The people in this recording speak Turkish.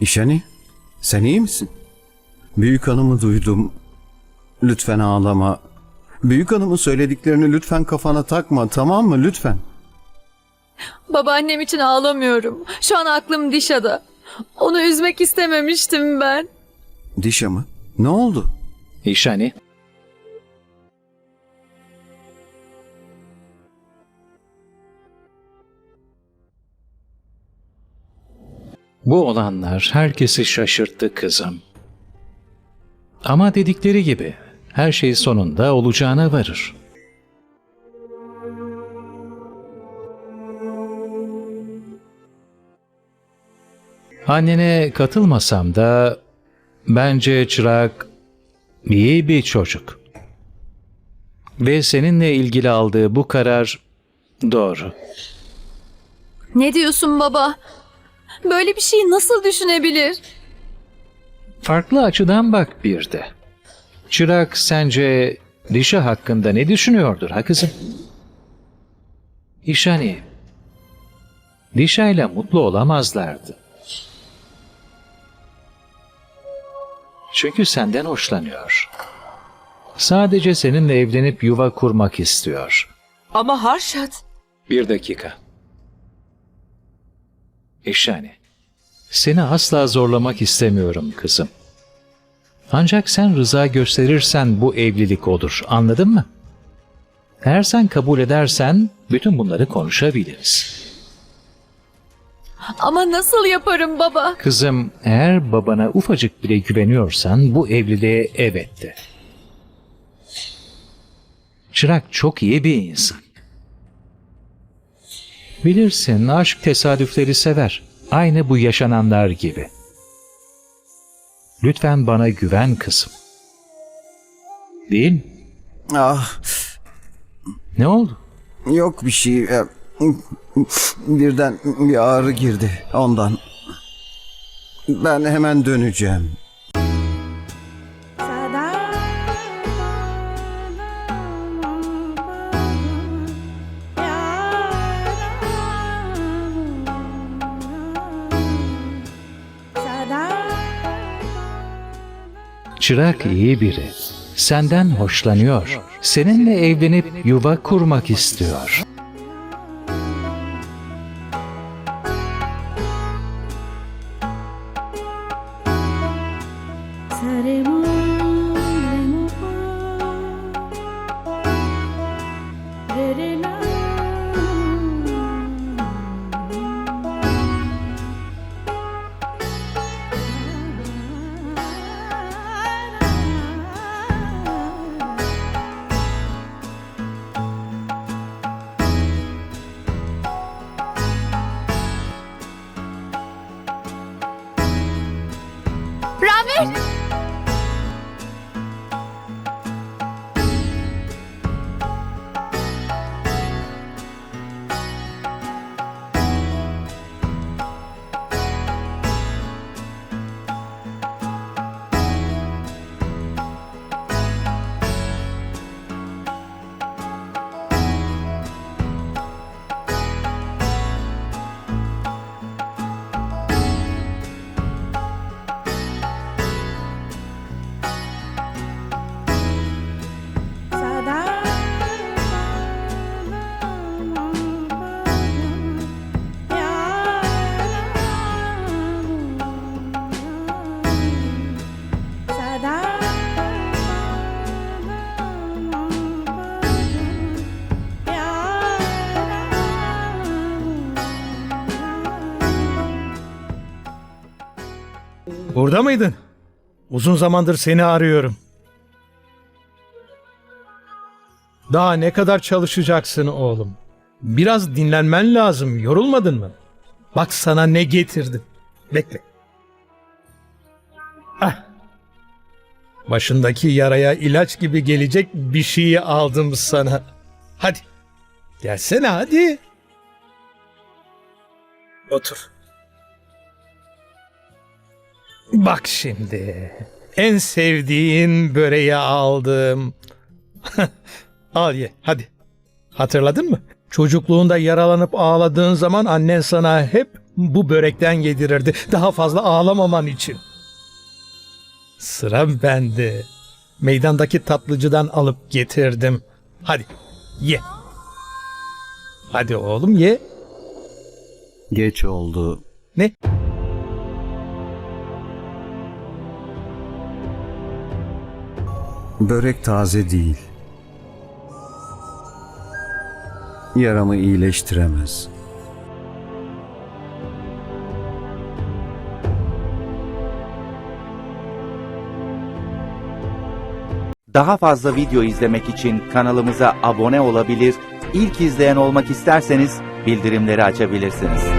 İşani, sen iyi misin? Büyük hanımı duydum. Lütfen ağlama. Büyük hanımın söylediklerini lütfen kafana takma tamam mı lütfen? Babaannem için ağlamıyorum. Şu an aklım Dişa'da. Onu üzmek istememiştim ben. Dişa mı? Ne oldu? İşani. Bu olanlar herkesi şaşırttı kızım. Ama dedikleri gibi her şey sonunda olacağına varır. Annene katılmasam da bence Çırak iyi bir çocuk. Ve seninle ilgili aldığı bu karar doğru. Ne diyorsun baba? Böyle bir şeyi nasıl düşünebilir? Farklı açıdan bak bir de. Çırak sence Dişa hakkında ne düşünüyordur ha kızım? İşani, Dişa ile mutlu olamazlardı. Çünkü senden hoşlanıyor. Sadece seninle evlenip yuva kurmak istiyor. Ama Harşat. Bir dakika. İşani, seni asla zorlamak istemiyorum kızım. Ancak sen rıza gösterirsen bu evlilik olur, anladın mı? Eğer sen kabul edersen bütün bunları konuşabiliriz. Ama nasıl yaparım baba? Kızım, eğer babana ufacık bile güveniyorsan bu evliliğe evet de. Çırak çok iyi bir insan. Bilirsin aşk tesadüfleri sever. Aynı bu yaşananlar gibi. Lütfen bana güven kızım. Değil mi? Ah Ne oldu? yok bir şey. Ee, Birden bir ağrı girdi ondan. Ben hemen döneceğim. Çırak iyi biri. Senden hoşlanıyor. Seninle evlenip yuva kurmak istiyor. Bye. Burada mıydın? Uzun zamandır seni arıyorum. Daha ne kadar çalışacaksın oğlum? Biraz dinlenmen lazım. Yorulmadın mı? Bak sana ne getirdim. Bekle. Ah. Başındaki yaraya ilaç gibi gelecek bir şeyi aldım sana. Hadi. Gelsene hadi. Otur. Bak şimdi. En sevdiğin böreği aldım. Al ye hadi. Hatırladın mı? Çocukluğunda yaralanıp ağladığın zaman annen sana hep bu börekten yedirirdi. Daha fazla ağlamaman için. Sıra bende. Meydandaki tatlıcıdan alıp getirdim. Hadi ye. Hadi oğlum ye. Geç oldu. Ne? Börek taze değil. Yaramı iyileştiremez. Daha fazla video izlemek için kanalımıza abone olabilir, ilk izleyen olmak isterseniz bildirimleri açabilirsiniz.